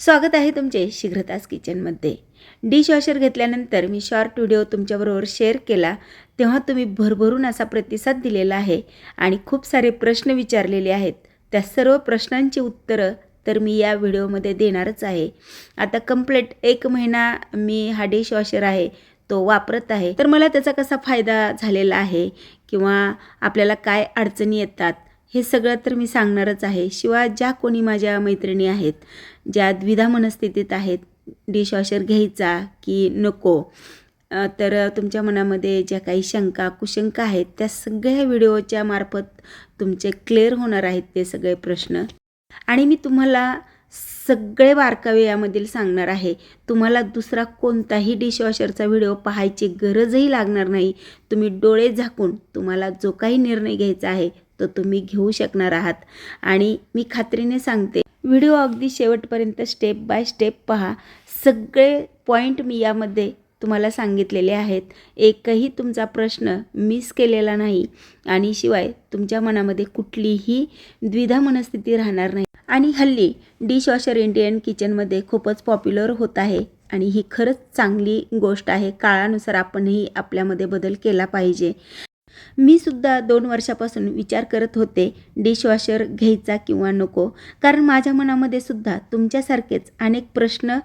स्वागत आहे तुमचे शीघ्रतास किचनमध्ये. डिशवॉशर घेतल्यानंतर मी शॉर्ट व्हिडिओ तुमच्याबरोबर शेअर केला. तेव्हा तुम्ही भरभरून असा प्रतिसाद दिलेला आहे आणि खूप सारे प्रश्न विचारलेले आहेत. त्या सर्व प्रश्नांची उत्तरं तर मी या व्हिडिओमध्ये देणारच आहे. आता कंप्लीट एक महिना मी हा डिशवॉशर आहे तो वापरत आहे. तर मला त्याचा कसा फायदा झालेला आहे किंवा आपल्याला काय अडचणी येतात हे सगळं तर मी सांगणारच आहे. शिवाय ज्या कोणी माझ्या मैत्रिणी आहेत ज्या द्विधा मनस्थितीत आहेत डिशवॉशर घ्यायचा की नको तर तुमच्या मनामध्ये ज्या काही शंका कुशंका आहेत त्या सगळ्या व्हिडिओच्या मार्फत तुमचे क्लिअर होणार आहेत ते सगळे प्रश्न. आणि मी तुम्हाला सगळे बारकावे यामधील सांगणार आहे. तुम्हाला दुसरा कोणताही डिशवॉशरचा व्हिडिओ पाहायची गरजही लागणार नाही. तुम्ही डोळे झाकून तुम्हाला जो काही निर्णय घ्यायचा आहे तो तुम्ही घेऊ शकणार आहात. आणि मी खात्रीने सांगते व्हिडिओ अगदी शेवटपर्यंत स्टेप बाय स्टेप पहा. सगळे पॉईंट मी यामध्ये तुम्हाला सांगितलेले आहेत. एकही तुमचा प्रश्न मिस केलेला नाही. आणि शिवाय तुमच्या मनामध्ये कुठलीही द्विधा मनस्थिती राहणार नाही. आणि हल्ली डिशवॉशर इंडियन किचनमध्ये खूपच पॉप्युलर होत आहे. आणि ही खरंच चांगली गोष्ट आहे. काळानुसार आपणही आपल्यामध्ये बदल केला पाहिजे. मी सुद्धा दोन वर्षापासून विचार करत होते डिशवॉशर घ्यायचा किंवा नको. कारण माझ्या मनामध्ये सुद्धा तुमच्यासारखेच अनेक प्रश्न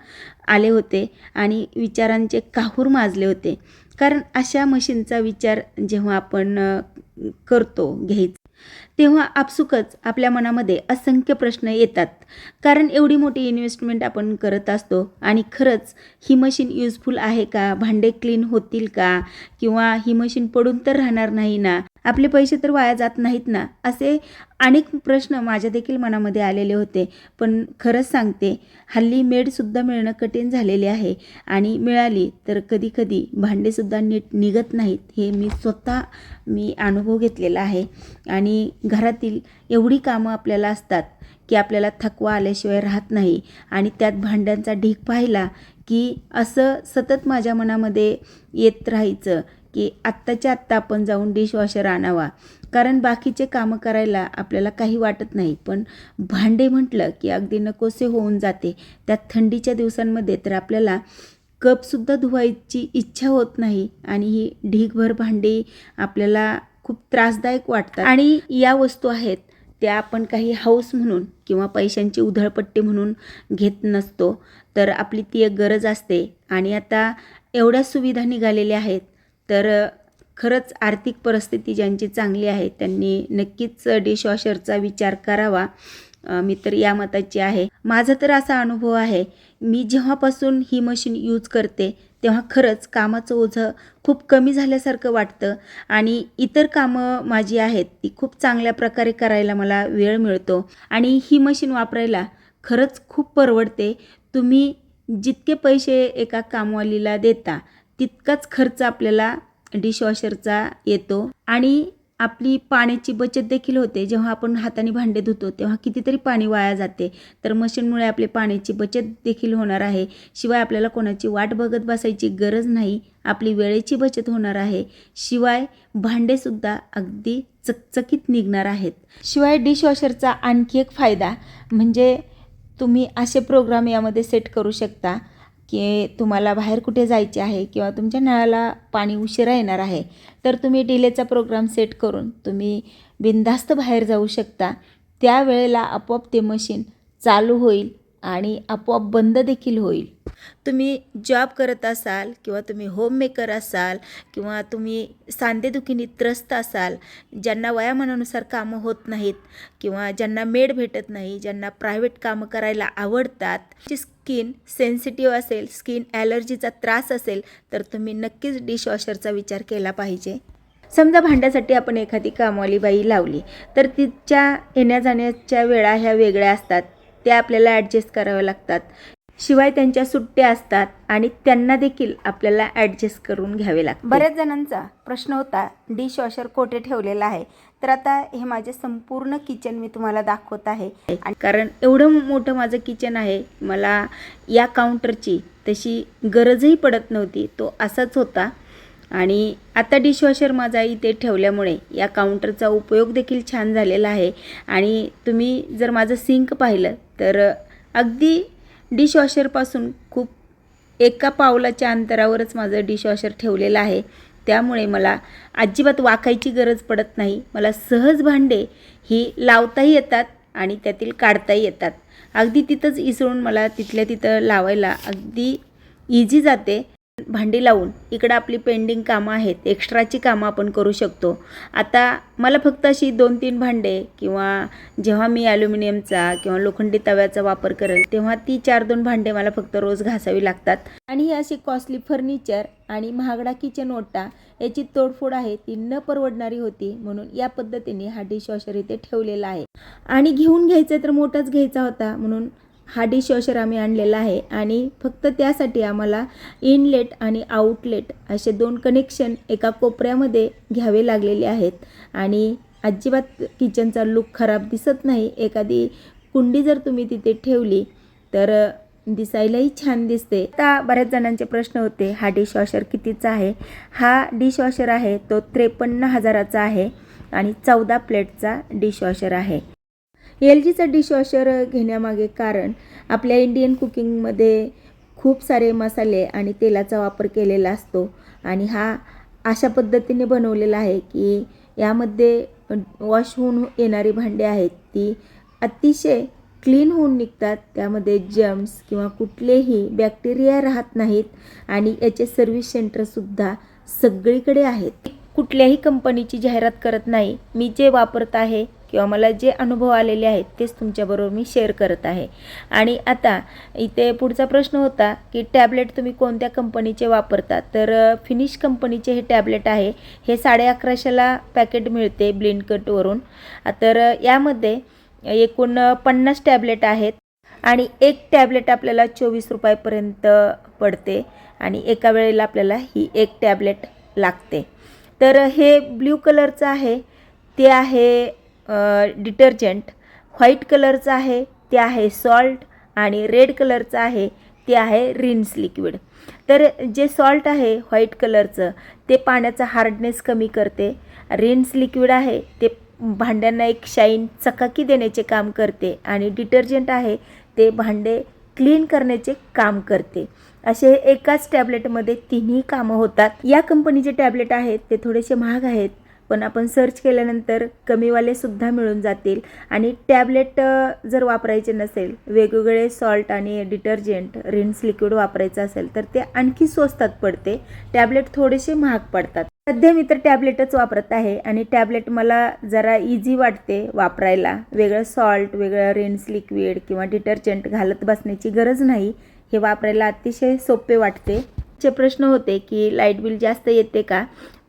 आले होते आणि विचारांचे काहूर माजले होते. कारण अशा मशीनचा विचार जेव्हा आपण करतो घ्यायचा तेव्हा आपसुकच आपल्या मनामध्ये असंख्य प्रश्न येतात. कारण एवढी मोठी इन्व्हेस्टमेंट आपण करत असतो आणि खरंच ही मशीन युजफुल आहे का? भांडे क्लीन होतील का? किंवा ही मशीन पडून तर राहणार नाही ना? आपले पैसे तर वाया जात नाहीत ना असे अनेक प्रश्न माझ्या देखील मनामध्ये आलेले होते. पण खरंच सांगते हल्ली मेडसुद्धा मिळणं कठीण झालेले आहे आणि मिळाली तर कधीकधी भांडेसुद्धा नीट निघत नाहीत हे मी स्वतः मी अनुभव घेतलेला आहे. आणि घरातील एवढी कामं आपल्याला असतात की आपल्याला थकवा आल्याशिवाय राहत नाही. आणि त्यात भांड्यांचा ढीक पाहिला की असं सतत माझ्या मनामध्ये येत राहायचं की आत्ताच्या आत्ता आपण जाऊन डिशवॉशर आणावा. कारण बाकीचे कामं करायला आपल्याला काही वाटत नाही. पण भांडे म्हटलं की अगदी नकोसे होऊन जाते. त्यात थंडीच्या दिवसांमध्ये तर आपल्याला कपसुद्धा धुवायची इच्छा होत नाही आणि ही ढीगभर भांडी आपल्याला खूप त्रासदायक वाटतात. आणि या वस्तू आहेत त्या आपण काही हाऊस म्हणून किंवा पैशांची उधळपट्टी म्हणून घेत नसतो. तर आपली ती एक गरज असते. आणि आता एवढ्या सुविधा निघालेल्या आहेत तर खरंच आर्थिक परिस्थिती ज्यांची चांगली आहे त्यांनी नक्कीच डिशवॉशरचा विचार करावा. मी तर या मताची आहे. माझा तर असा अनुभव आहे मी जेव्हापासून ही मशीन यूज करते तेव्हा खरंच कामाचं ओझं खूप कमी झाल्यासारखं वाटतं आणि इतर कामं माझी आहेत ती खूप चांगल्या प्रकारे करायला मला वेळ मिळतो आणि ही मशीन वापरायला खरंच खूप परवडते. तुम्ही जितके पैसे एका कामवालीला देता तितकाच खर्च आपल्याला डिशवॉशरचा येतो. आणि आपली पाण्याची बचत देखील होते. जेव्हा आपण हाताने भांडे धुतो तेव्हा कितीतरी पाणी वाया जाते. तर मशीनमुळे आपली पाण्याची बचत देखील होणार आहे. शिवाय आपल्याला कोणाची वाट बघत बसायची गरज नाही. आपली वेळेची बचत होणार आहे. शिवाय भांडेसुद्धा अगदी चकचकीत निघणार आहेत. शिवाय डिशवॉशरचा आणखी एक फायदा म्हणजे तुम्ही असे प्रोग्राम यामध्ये सेट करू शकता. की तुम्हाला बाहेर कुठे जायचे आहे किंवा तुमच्या नळाला पाणी उशिरा येणार आहे तर तुम्ही डिलेचा प्रोग्राम सेट करून तुम्ही बिनधास्त बाहेर जाऊ शकता. त्यावेळेला आपोआप ते मशीन चालू होईल आणि आपोआप बंद देखील होईल. तुम्ही जॉब करत असाल किंवा तुम्ही होममेकर असाल किंवा तुम्ही सांधेदुखीने त्रस्त असाल ज्यांना वयामानानुसार कामं होत नाहीत किंवा ज्यांना मेड भेटत नाही ज्यांना प्रायव्हेट कामं करायला आवडतात स्किन सेन्सिटिव्ह असेल स्किन ॲलर्जीचा त्रास असेल तर तुम्ही नक्कीच डिशवॉशरचा विचार केला पाहिजे. समजा भांड्यासाठी आपण एखादी कामवाली बाई लावली तर तिच्या येण्या जाण्याच्या वेळा ह्या वेगळ्या असतात. त्या आपल्याला ॲडजस्ट कराव्या लागतात. शिवाय त्यांच्या सुट्ट्या असतात आणि त्यांना देखील आपल्याला ॲडजस्ट करून घ्यावे लागतात बऱ्याच जणांचा प्रश्न होता डिशवॉशर कोठे ठेवलेला आहे? तर आता हे माझे संपूर्ण किचन मी तुम्हाला दाखवत आहे. कारण एवढं मोठं माझं किचन आहे मला या काउंटरची तशी गरजही पडत नव्हती. तो असाच होता. आणि आता डिशवॉशर माझा इथे ठेवल्यामुळे या काउंटरचा उपयोग देखील छान झालेला आहे. आणि तुम्ही जर माझं सिंक पाहिलं तर अगदी डिशवॉशरपासून खूप एका पावलाच्या अंतरावरच माझं डिशवॉशर ठेवलेलं आहे. त्यामुळे मला अजिबात वाकायची गरज पडत नाही. मला सहज भांडे ही लावताही येतात आणि त्यातील काढताही येतात. अगदी तिथंच इसळून मला तिथल्या तिथं लावायला अगदी इझी जाते. भांडी लावून इकडं आपली पेंडिंग कामं आहेत एक्स्ट्राची कामं आपण करू शकतो. आता मला फक्त अशी दोन तीन भांडे किंवा जेव्हा मी ॲल्युमिनियमचा किंवा लोखंडी तव्याचा वापर करेल तेव्हा ती चार दोन भांडे मला फक्त रोज घासावी लागतात. आणि ही अशी कॉस्टली फर्निचर आणि महागडा किचन ओटा याची तोडफोड आहे ती न परवडणारी होती म्हणून या पद्धतीने हा डिशवॉशर इथे ठेवलेला आहे. आणि घेऊन घ्यायचा तर मोठाच घ्यायचा होता म्हणून हा डिशवॉशर आम्ही आणलेला आहे आणि फक्त त्यासाठी आम्हाला इनलेट आणि आउटलेट असे दोन कनेक्शन एका कोपऱ्यामध्ये घ्यावे लागलेले आहेत. आणि अजिबात किचनचा लुक खराब दिसत नाही. एखादी कुंडी जर तुम्ही तिथे ठेवली तर दिसायलाही छान दिसते. आता बऱ्याच जणांचे प्रश्न होते हा डिशवॉशर कितीचा आहे? हा डिशवॉशर आहे तो त्रेपन्न हजाराचा आहे आणि चौदा प्लेटचा डिशवॉशर आहे. एल जीचा डिशवॉशर घेण्यामागे कारण आपल्या इंडियन कुकिंगमध्ये खूप सारे मसाले आणि तेलाचा वापर केलेला असतो. आणि हा अशा पद्धतीने बनवलेला आहे की यामध्ये वॉश होऊन येणारी भांडी आहेत ती अतिशय क्लीन होऊन निघतात. त्यामध्ये जम्स किंवा कुठलेही बॅक्टेरिया राहत नाहीत आणि याचे सर्व्हिस सेंटरसुद्धा सगळीकडे आहेत. कुठल्याही कंपनीची जाहिरात करत नाही. मी जे वापरत आहे किंवा मला जे अनुभव आलेले आहेत तेच तुमच्याबरोबर मी शेअर करत आहे. आणि आता इथे पुढचा प्रश्न होता की टॅबलेट तुम्ही कोणत्या कंपनीचे वापरता? तर फिनिश कंपनीचे हे टॅबलेट आहे. हे साडे अकराशेला पॅकेट मिळते ब्लिंडकटवरून तर यामध्ये एकूण पन्नास टॅबलेट आहेत आणि एक टॅबलेट आपल्याला चोवीस रुपयापर्यंत पडते आणि एका वेळेला आपल्याला ही एक टॅबलेट लागते. तर हे ब्ल्यू कलरचं आहे. ते आहे डिटर्जंट. व्हाईट कलरचं आहे ते आहे सॉल्ट आणि रेड कलरचं आहे ते आहे रिन्स लिक्विड. तर जे सॉल्ट आहे व्हाईट कलरचं ते पाण्याचा हार्डनेस कमी करते. रिन्स लिक्विड आहे ते भांड्यांना एक शाईन चकाकी देण्याचे काम करते आणि डिटर्जंट आहे ते भांडे क्लीन करण्याचे काम करते. असे एकाच टॅबलेटमध्ये तिन्ही कामं होतात. या कंपनीचे टॅबलेट आहेत ते थोडेसे महाग आहेत पण आपण सर्च केल्यानंतर कमीवाले सुद्धा मिळून जातील. आणि टॅबलेट जर वापरायचे नसेल वेगवेगळे सॉल्ट आणि डिटर्जंट रिन्स लिक्विड वापरायचं असेल तर ते आणखी स्वस्तात पडते. टॅबलेट थोडेसे महाग पडतात. सध्या मी तर टॅबलेटच वापरत आहे आणि टॅबलेट मला जरा इझी वाटते वापरायला. वेगळं सॉल्ट वेगळं रिन्स लिक्विड किंवा डिटर्जंट घालत बसण्याची गरज नाही. हे वापरायला अतिशय सोपे वाटते. चे प्रश्न होते की लाइट बिल जास्त येते का?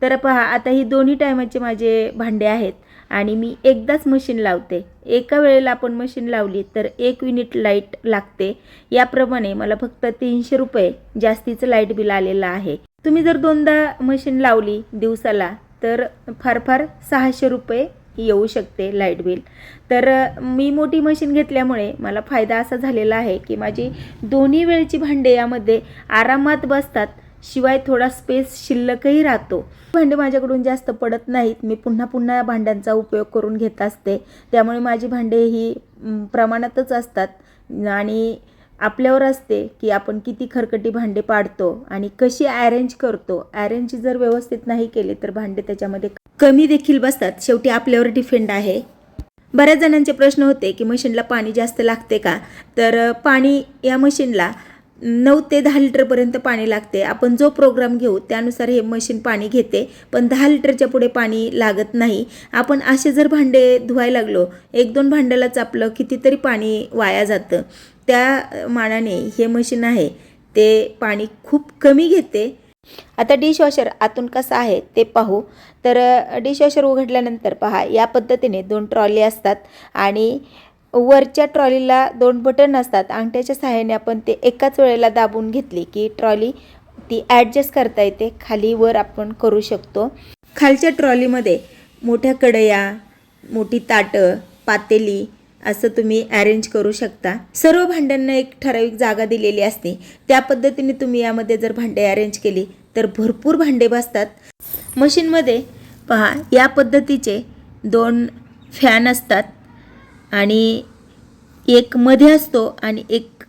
तर पहा आता ही दोन्ही टायमाचे माझे भांडे आहेत आणि मी एकदाच मशीन लावते. एका वेळेला आपण मशीन लावली तर एक युनिट लाइट लागते. याप्रमाणे मला फक्त तीनशे रुपये जास्तीचं लाइट बिल आलेलं आहे. तुम्ही जर दोनदा मशीन लावली दिवसाला तर फार फार सहाशे रुपये येऊ शकते लाइट बिल तर मी मोठी मशीन घेतल्यामुळे मला फायदा असा झालेला आहे की माझी दोन्ही वेळची भांडे यामध्ये आरामात बसतात. शिवाय थोडा स्पेस शिल्लकही राहतो. भांडे माझ्याकडून जास्त पडत नाहीत. मी पुन्हा पुन्हा भांड्यांचा उपयोग करून घेत असते. त्यामुळे माझी भांडे ही प्रमाणातच असतात. आणि आपल्यावर असते की आपण किती खरकटी भांडे पाडतो आणि कशी अरेंज करतो. अरेंज जर व्यवस्थित नाही केले तर भांडे त्याच्यामध्ये कमी देखील बसतात. शेवटी आपल्यावर डिफेंड आहे. बऱ्याच जणांचे प्रश्न होते की मशीनला पाणी जास्त लागते का? तर पाणी या मशीनला नऊ ते दहा लिटरपर्यंत पाणी लागते. आपण जो प्रोग्राम घेऊ त्यानुसार हे मशीन पाणी घेते पण दहा लिटरच्या पुढे पाणी लागत नाही. आपण असे जर भांडे धुवायला लागलो एक दोन भांड्यालाच आपलं कितीतरी पाणी वाया जातं. त्या मानाने हे मशीन आहे ते पाणी खूप कमी घेते. आता डिशवॉशर आतून कसं आहे ते पाहू. तर डिशवॉशर उघडल्यानंतर पहा या पद्धतीने दोन ट्रॉली असतात आणि वरच्या ट्रॉलीला दोन बटन असतात. अंगठ्याच्या सहाय्याने आपण ते एकाच वेळेला दाबून घेतली की ट्रॉली ती ॲडजस्ट करता येते. खाली वर आपण करू शकतो. खालच्या ट्रॉलीमध्ये मोठ्या कढया मोठी ताटं पातेली असं तुम्ही अरेंज करू शकता. सर्व भांड्यांना एक ठराविक जागा दिलेली असते. त्या पद्धतीने तुम्ही यामध्ये जर भांडे अरेंज केली तर भरपूर भांडे बसतात. मशीनमध्ये पहा या पद्धतीचे दोन फॅन असतात. आणि एक मध्ये असतो आणि एक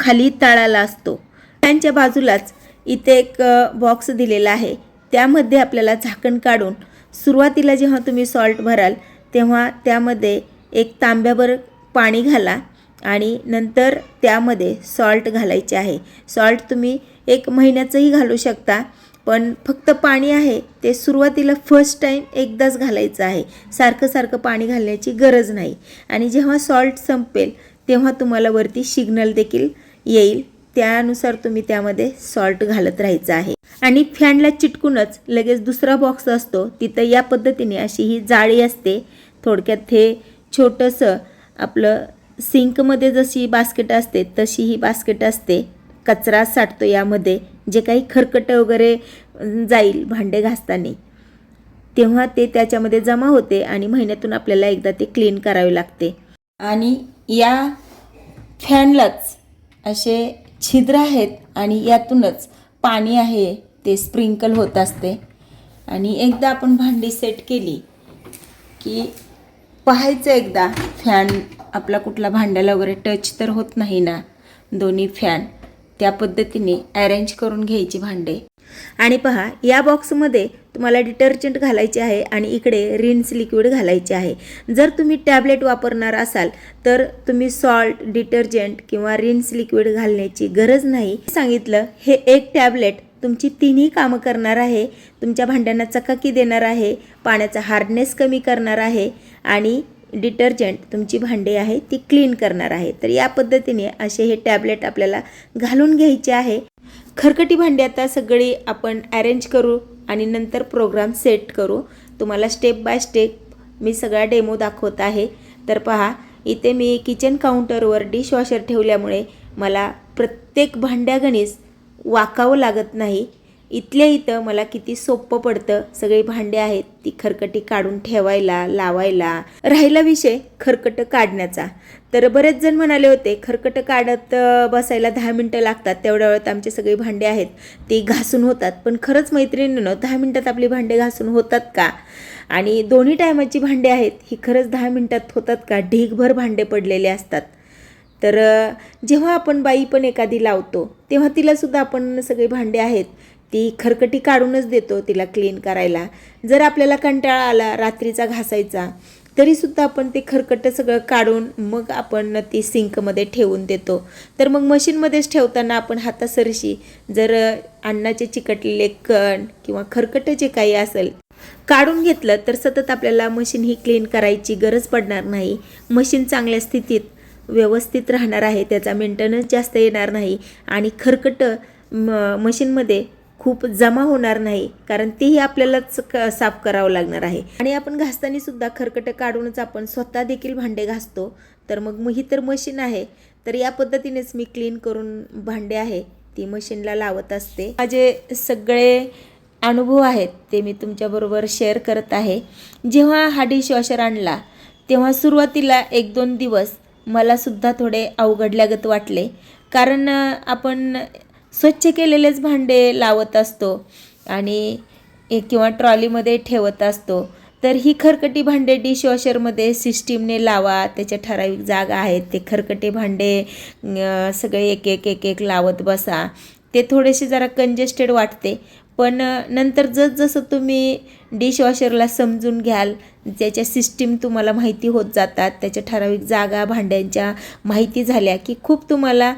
खाली तळाला असतो. त्यांच्या बाजूलाच इथे एक बॉक्स दिलेला आहे. त्यामध्ये आपल्याला झाकण काढून सुरुवातीला जेव्हा तुम्ही सॉल्ट भराल तेव्हा त्यामध्ये एक तांब्याभर पाणी घाला आणि नंतर त्यामध्ये सॉल्ट घालायचे आहे. सॉल्ट तुम्ही एक महिन्याचंही घालू शकता. पण फक्त पाणी आहे ते सुरुवातीला फर्स्ट टाईम एकदाच घालायचं आहे. सारखं सारखं पाणी घालण्याची गरज नाही. आणि जेव्हा सॉल्ट संपेल तेव्हा तुम्हाला वरती सिग्नल देखील येईल. त्यानुसार तुम्ही त्यामध्ये सॉल्ट घालत राहायचं आहे. आणि फॅनला चिटकूनच लगेच दुसरा बॉक्स असतो. तिथं या पद्धतीने अशी ही जाळी असते. थोडक्यात हे छोटंसं आपलं सिंकमध्ये जशी बास्केट असते तशी ही बास्केट असते. कचरा साठतो यामध्ये जे काही खरकटं वगैरे जाईल भांडे घासताना. तेव्हा ते त्याच्यामध्ये जमा होते आणि महिन्यातून आपल्याला एकदा ते क्लीन करावे लागते. आणि या फॅनलाच असे छिद्र आहेत आणि यातूनच पाणी आहे ते स्प्रिंकल होत असते. आणि एकदा आपण भांडी सेट केली की पाहायचं एकदा फॅन आपला कुठला भांड्याला वगैरे टच तर होत नाही ना दोन्ही फॅन. त्या पद्धतीने अरेंज करून घ्यायची भांडे. आणि पहा या बॉक्समध्ये तुम्हाला डिटर्जंट घालायचे आहे आणि इकडे रिन्स लिक्विड घालायचे आहे. जर तुम्ही टॅबलेट वापरणार असाल तर तुम्ही सॉल्ट डिटर्जंट किंवा रिन्स लिक्विड घालण्याची गरज नाही. सांगितलं हे एक टॅबलेट तुमची तिन्ही कामं करणार आहे. तुमच्या भांड्यांना चकाकी देणार आहे पाण्याचा हार्डनेस कमी करणार आहे आणि डिटर्जंट तुमची भांडी आहे ती क्लीन करणार आहे. तर या पद्धतीने असे हे टॅबलेट आपल्याला घालून घ्यायचे आहे. खरकटी भांडी आता सगळी आपण अरेंज करू आणि नंतर प्रोग्राम सेट करू. तुम्हाला स्टेप बाय स्टेप मी सगळा डेमो दाखवत आहे. तर पहा इथे मी किचन काउंटरवर डिशवॉशर ठेवल्यामुळे मला प्रत्येक भांड्यागणीस वाकावं लागत नाही. इथल्या इथं मला किती सोपं पडतं. सगळी भांडी आहेत ती खरकटी काढून ठेवायला लावायला. राहिला विषय खरकटं काढण्याचा. तर बरेच जण म्हणाले होते खरकटं काढत बसायला दहा मिनटं लागतात. तेवढ्या वेळात आमची सगळी भांडी आहेत ती घासून होतात. पण खरंच मैत्रिणीनं दहा मिनटात आपली भांडे घासून होतात का? आणि दोन्ही टायमाची भांडे आहेत ही खरंच दहा मिनटात होतात का? ढीगभर भांडे पडलेले असतात. तर जेव्हा आपण बाई पण एखादी लावतो तेव्हा तिलासुद्धा आपण सगळे भांडे आहेत. ती खरकटी काढूनच देतो तिला क्लीन करायला. जर आपल्याला कंटाळा आला रात्रीचा घासायचा तरीसुद्धा आपण ते खरकटं सगळं काढून मग आपण ती सिंकमध्ये ठेवून देतो. तर मग मशीनमध्येच ठेवताना आपण हातासरशी जर अन्नाचे चिकटलेले कण किंवा खरकटं जे काही असेल काढून घेतलं तर सतत आपल्याला मशीन ही क्लीन करायची गरज पडणार नाही. मशीन चांगल्या स्थितीत व्यवस्थित राहणार आहे त्याचा मेंटेनन्स जास्त येणार नाही आणि खरकटं म मशीनमध्ये खूप जमा होणार नाही कारण तेही आपल्यालाच क साफ करावं लागणार आहे. आणि आपण घासताना सुद्धा खरकटं काढूनच आपण स्वतः देखील भांडे घासतो. तर मग मग ही तर मशीन आहे. तर या पद्धतीनेच मी क्लीन करून भांडे आहे ती मशीनला लावत असते. माझे सगळे अनुभव आहेत ते मी तुमच्याबरोबर शेअर करत आहे. जेव्हा हा डिशवॉशर आणला तेव्हा सुरुवातीला एक दोन दिवस मलासुद्धा थोडे अवघडल्यागत वाटले. कारण आपण स्वच्छ केलेलेच भांडे लावत असतो आणि किंवा ट्रॉलीमध्ये ठेवत असतो. तर ही खरकटी भांडे डिशवॉशरमध्ये सिस्टीमने लावा त्याच्या ठराविक जागा आहेत. ते खरकटे भांडे सगळे एक एक एक एक लावत बसा. ते थोडेसे जरा कंजेस्टेड वाटते. पण नंतर जसजसं तुम्ही डिशवॉशरला समजून घ्याल. त्याच्या सिस्टीम तुम्हाला माहिती होत जातात त्याच्या ठराविक जागा भांड्यांच्या माहिती झाल्या की खूप तुम्हाला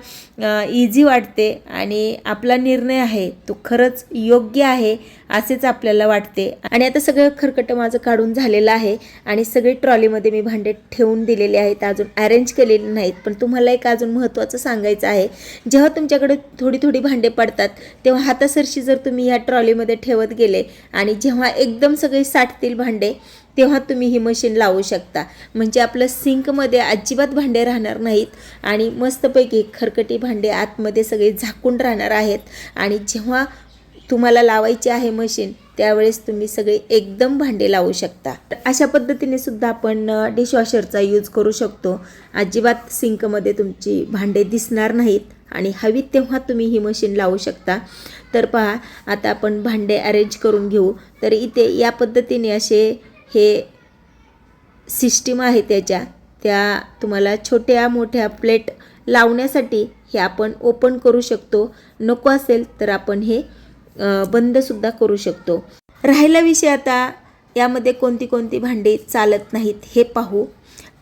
इझी वाटते आणि आपला निर्णय आहे तो खरंच योग्य आहे असेच आपल्याला वाटते. आणि आता सगळं खरकटं माझं काढून झालेलं आहे आणि सगळी ट्रॉलीमध्ये मी भांडे ठेवून दिलेले आहेत अजून अरेंज केलेले नाहीत. पण तुम्हाला एक अजून महत्त्वाचं सांगायचं आहे जेव्हा तुमच्याकडे थोडी थोडी भांडे पडतात तेव्हा हातासरशी जर तुम्ही ह्या ट्रॉलीमध्ये ठेवत गेले आणि जेव्हा एक एकदम सगळी साठतील भांडे तेव्हा तुम्ही ही मशीन लावू शकता. म्हणजे आपलं सिंकमध्ये अजिबात भांडे राहणार नाहीत आणि मस्तपैकी खरकटी भांडे आतमध्ये सगळे झाकून राहणार आहेत. आणि जेव्हा तुम्हाला लावायची आहे मशीन त्यावेळेस तुम्ही सगळे एकदम भांडे लावू शकता. तर अशा पद्धतीने सुद्धा आपण डिशवॉशरचा यूज करू शकतो. अजिबात सिंकमध्ये तुमची भांडे दिसणार नाहीत. आणि हवी तेव्हा तुम्ही ही मशीन लावू शकता. तर पहा आता आपण भांडे अरेंज करून घेऊ. तर इथे या पद्धतीने असे हे सिस्टीम आहे त्याच्या. त्या तुम्हाला छोट्या मोठ्या प्लेट लावण्यासाठी हे आपण ओपन करू शकतो. नको असेल तर आपण हे बंदसुद्धा करू शकतो. राहिला विषय आता यामध्ये कोणती कोणती भांडी चालत नाहीत हे पाहू.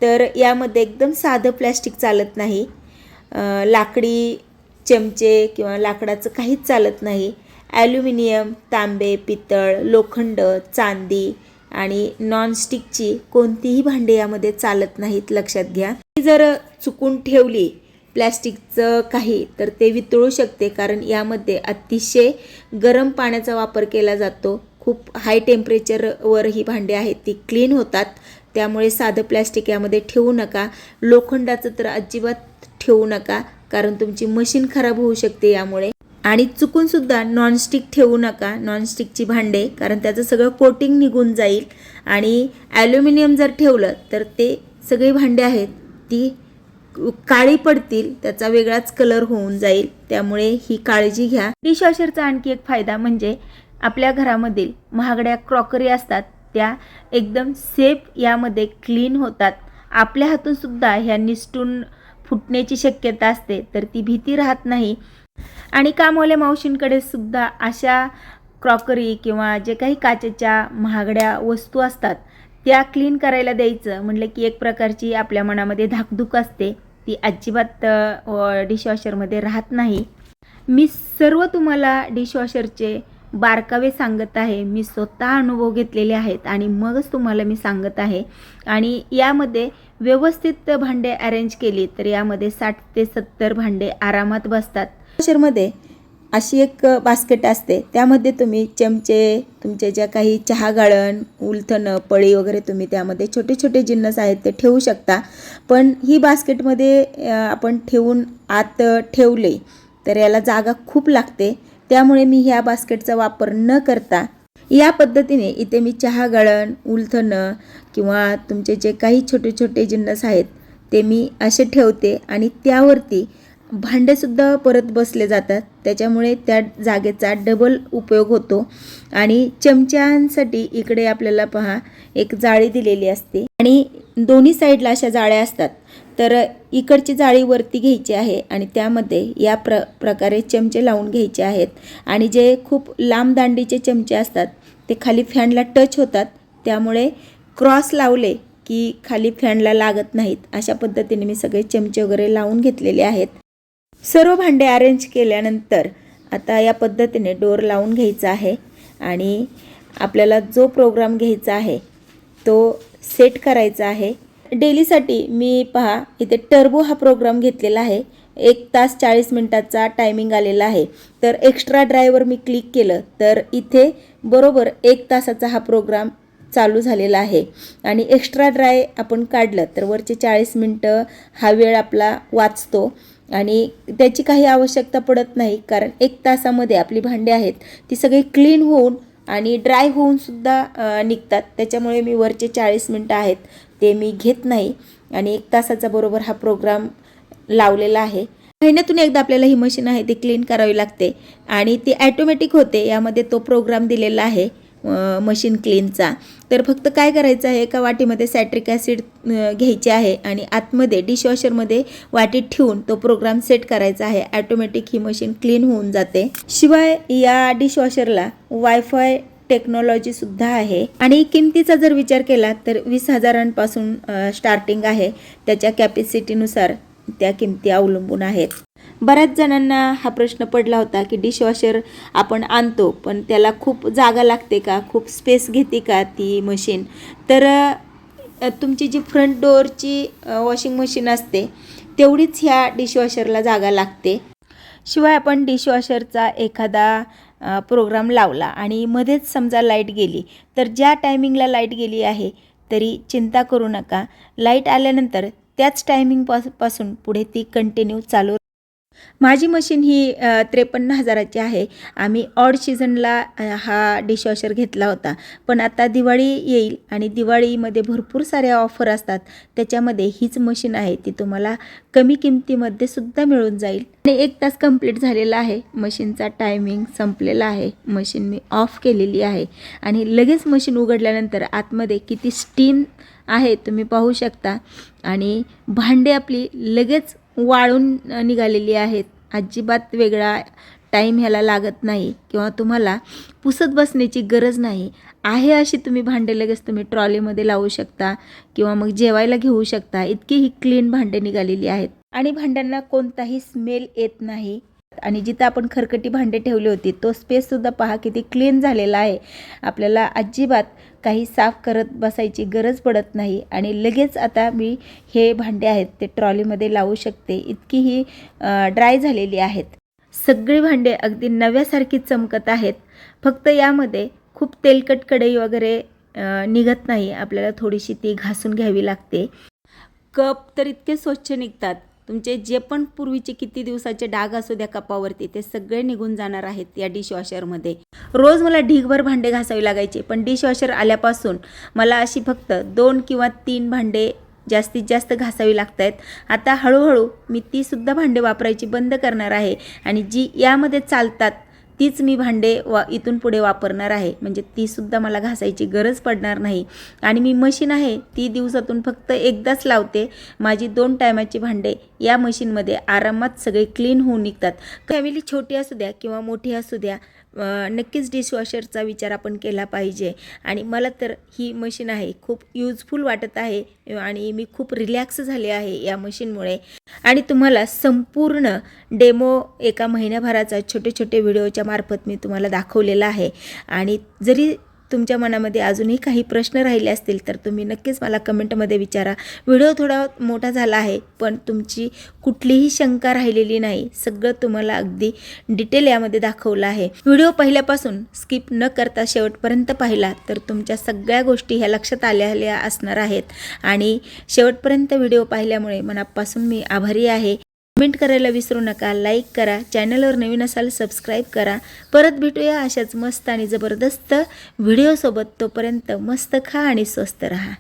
तर यामध्ये एकदम साधं प्लॅस्टिक चालत नाही. लाकडी चमचे किंवा लाकडाचं काहीच चालत नाही. ॲल्युमिनियम तांबे पितळ लोखंड चांदी आणि नॉनस्टिकची कोणतीही भांडी यामध्ये चालत नाहीत लक्षात घ्या. ती जर चुकून ठेवली प्लॅस्टिकचं काही तर ते वितळू शकते कारण यामध्ये अतिशय गरम पाण्याचा वापर केला जातो. खूप हाय टेम्परेचरवर ही भांडी आहेत ती क्लीन होतात. त्यामुळे साधं प्लॅस्टिक यामध्ये ठेवू नका. लोखंडाचं तर अजिबात ठेवू नका कारण तुमची मशीन खराब होऊ शकते यामुळे. आणि चुकून सुद्धा नॉनस्टिक ठेवू नका नॉनस्टिकची भांडे कारण त्याचं सगळं कोटिंग निघून जाईल. आणि ॲल्युमिनियम जर ठेवलं तर ते सगळी भांडे आहेत ती काळी पडतील त्याचा वेगळाच कलर होऊन जाईल. त्यामुळे ही काळजी घ्या. डिशवॉशरचा आणखी एक फायदा म्हणजे आपल्या घरामधील महागड्या क्रॉकरी असतात त्या एकदम सेफ यामध्ये क्लीन होतात. आपल्या हातूनसुद्धा ह्या निसटून फुटण्याची शक्यता असते तर ती भीती राहत नाही. आणि कामवाल्या मावशींकडे सुद्धा अशा क्रॉकरी किंवा जे काही काचेच्या महागड्या वस्तू असतात त्या क्लीन करायला द्यायचं. म्हटलं की एक प्रकारची आपल्या मनामध्ये धाकधूक असते. ती अजिबात डिशवॉशरमध्ये राहत नाही. मी सर्व तुम्हाला डिशवॉशरचे बारकावे सांगत आहे. मी स्वतः अनुभव घेतलेले आहेत आणि मगच तुम्हाला मी सांगत आहे. आणि यामध्ये व्यवस्थित भांडे अरेंज केली तर यामध्ये साठ ते सत्तर भांडे आरामात बसतात. मध्ये अशी एक बास्केट असते. त्यामध्ये तुम्ही चमचे तुमचे ज्या काही चहा गाळण उलथणं पळी वगैरे तुम्ही त्यामध्ये छोटे छोटे जिन्नस आहेत ते ठेवू शकता. पण ही बास्केटमध्ये आपण ठेवून आत ठेवले तर याला जागा खूप लागते. त्यामुळे मी ह्या बास्केटचा वापर न करता या पद्धतीने इथे मी चहा गाळण उलथणं किंवा तुमचे जे काही छोटे छोटे जिन्नस आहेत ते मी असे ठेवते आणि त्यावरती भांडेसुद्धा परत बसले जातात. त्याच्यामुळे त्या जागेचा डबल उपयोग होतो. आणि चमच्यांसाठी इकडे आपल्याला पहा एक जाळी दिलेली असते. आणि दोन्ही साईडला अशा जाळ्या असतात. तर इकडची जाळी वरती घ्यायची आहे आणि त्यामध्ये या प्र प्रकारे चमचे लावून घ्यायचे आहेत. आणि जे खूप लांब दांडीचे चमचे असतात ते खाली फॅनला टच होतात. त्यामुळे क्रॉस लावले की खाली फॅनला लागत नाहीत. अशा पद्धतीने मी सगळे चमचे वगैरे लावून घेतलेले आहेत. सर्व भांडे अरेंज केल्यानंतर आता या पद्धतीने डोर लावून घ्यायचा आहे. आणि आपल्याला जो प्रोग्राम घ्यायचा आहे तो सेट करायचा आहे. डेलीसाठी मी पहा इथे टर्बो हा प्रोग्राम घेतलेला आहे. एक तास चाळीस मिनटाचा टायमिंग आलेला आहे. तर एक्स्ट्रा ड्रायवर मी क्लिक केलं तर इथे बरोबर एक तासाचा हा प्रोग्राम चालू झालेला आहे. आणि एक्स्ट्रा ड्राय आपण काढलं तर वरचे चाळीस मिनटं हा वेळ आपला वाचतो. आणि त्याची काही आवश्यकता पडत नाही कारण एक तासामध्ये आपली भांडी आहेत ती सगळी क्लीन होऊन आणि ड्राय होऊन सुद्धा निघतात. त्याच्यामुळे मी वरचे चाळीस मिनटं आहेत ते मी घेत नाही. आणि एक तासाचा बरोबर हा प्रोग्राम लावलेला आहे. महिन्यातून एकदा आपल्याला ही मशीन आहे ती क्लीन करावी लागते. आणि ती ॲटोमॅटिक होते यामध्ये तो प्रोग्राम दिलेला आहे मशीन क्लीनचा तर फक्त काय करायचं आहे एका वाटीमध्ये सॅट्रिक ॲसिड घ्यायचे आहे आणि आतमध्ये डिशवॉशरमध्ये वाटीत ठेवून तो प्रोग्राम सेट करायचा आहे. ॲटोमॅटिक ही मशीन क्लीन होऊन जाते. शिवाय या डिशवॉशरला वायफाय टेक्नॉलॉजीसुद्धा आहे. आणि किमतीचा जर विचार केला तर वीस हजारांपासून स्टार्टिंग आहे. त्याच्या कॅपॅसिटीनुसार त्या किमती अवलंबून आहेत. बऱ्याच जणांना हा प्रश्न पडला होता की डिशवॉशर आपण आणतो पण त्याला खूप जागा लागते का? खूप स्पेस घेते का ती मशीन तर तुमची जी फ्रंट डोअरची वॉशिंग मशीन असते तेवढीच ह्या डिशवॉशरला जागा लागते. शिवाय आपण डिशवॉशरचा एखादा प्रोग्राम लावला आणि मध्येच समजा लाइट गेली तर ज्या टायमिंगला लाइट गेली आहे तरी चिंता करू नका. लाइट आल्यानंतर त्याच टायमिंग पासपासून पुढे ती कंटिन्यू चालू माझी मशीन ही त्रेपन्न हजाराची आहे. आम्ही ऑड सीझनला हा डिशवॉशर घेतला होता. पण आता दिवाळी येईल आणि दिवाळीमध्ये भरपूर साऱ्या ऑफर असतात. त्याच्यामध्ये हीच मशीन आहे. ती तुम्हाला कमी किमतीमध्ये सुद्धा मिळून जाईल. आणि एक तास कंप्लीट झालेला आहे. मशीनचा टायमिंग संपलेला आहे. मशीन मी ऑफ केलेली आहे. आणि लगेच मशीन उघडल्यानंतर आतमध्ये किती स्टीम आहे तुम्ही पाहू शकता. आणि भांडे आपली लगेच वाळून निघालेली आहेत. अजिबात वेगळा टाईम ह्याला लागत नाही किंवा तुम्हाला पुसत बसण्याची गरज नाही. आहे अशी तुम्ही भांडे लगेच तुम्ही ट्रॉलीमध्ये लावू शकता किंवा मग जेवायला घेऊ शकता. इतकी ही क्लीन भांडे निघालेली आहेत. आणि भांड्यांना कोणताही स्मेल येत नाही. आणि जिथं आपण खरकटी भांडे ठेवली होती तो स्पेससुद्धा पहा किती क्लीन झालेला आहे. आपल्याला अजिबात काही साफ करत बसायची गरज पडत नाही. आणि लगेच आता मी हे भांडे आहेत ते ट्रॉलीमध्ये लावू शकते. इतकी ही ड्राय झालेली आहेत. सगळी भांडे अगदी नव्यासारखी चमकत आहेत. फक्त यामध्ये खूप तेलकट कढई वगैरे निघत नाही. आपल्याला थोडीशी ती घासून घ्यावी लागते. कप तर इतके स्वच्छ निघतात. तुमचे जे पण पूर्वीचे किती दिवसाचे डाग असू द्या कपावरती ते सगळे निघून जाणार आहेत या डिशवॉशरमध्ये रोज मला ढीगभर भांडे घासावी लागायचे पण डिशवॉशर आल्यापासून मला अशी फक्त दोन किंवा तीन भांडे जास्तीत जास्त घासावी लागत आहेत आता हळूहळू मी तीसुद्धा भांडे वापरायची बंद करणार आहे आणि जी यामध्ये चालतात तीच मी भांडे वा इथून पुढे वापरणार आहे. म्हणजे तीसुद्धा मला घासायची गरज पडणार नाही. आणि मी मशीन आहे ती दिवसातून फक्त एकदाच लावते. माझी दोन टायमाची भांडे या मशीनमध्ये आरामात सगळे क्लीन होऊन निघतात. फॅमिली छोटी असू द्या किंवा मोठी असू द्या नक्कीच डिशवॉशरचा विचार आपण केला पाहिजे. आणि मला तर ही मशीन आहे खूप यूजफुल वाटत आहे आणि मी खूप रिलॅक्स झाले आहे या मशीनमुळे आणि तुम्हाला संपूर्ण डेमो एका महिन्याभराचा छोटे छोटे व्हिडिओच्या मार्फत मी तुम्हाला दाखवलेला आहे. आणि जरी तुमच्या मनामध्ये अजूनही काही प्रश्न राहिले असतील तर तुम्ही नक्कीच मला कमेंटमध्ये विचारा. व्हिडिओ थोडा मोठा झाला आहे पण तुमची कुठलीही शंका राहिलेली नाही. सगळं तुम्हाला अगदी डिटेल यामध्ये दाखवलं आहे. व्हिडिओ पहिल्यापासून स्किप न करता शेवटपर्यंत पाहिला तर तुमच्या सगळ्या गोष्टी ह्या लक्षात आल्या असणार आहेत. आणि शेवटपर्यंत व्हिडिओ पाहिल्यामुळे मनापासून मी आभारी आहे. कमेंट करायला विसरू नका लाईक करा चॅनलवर नवीन असाल सबस्क्राईब करा. परत भेटूया अशाच मस्त आणि जबरदस्त व्हिडिओसोबत तोपर्यंत मस्त खा आणि स्वस्त राहा.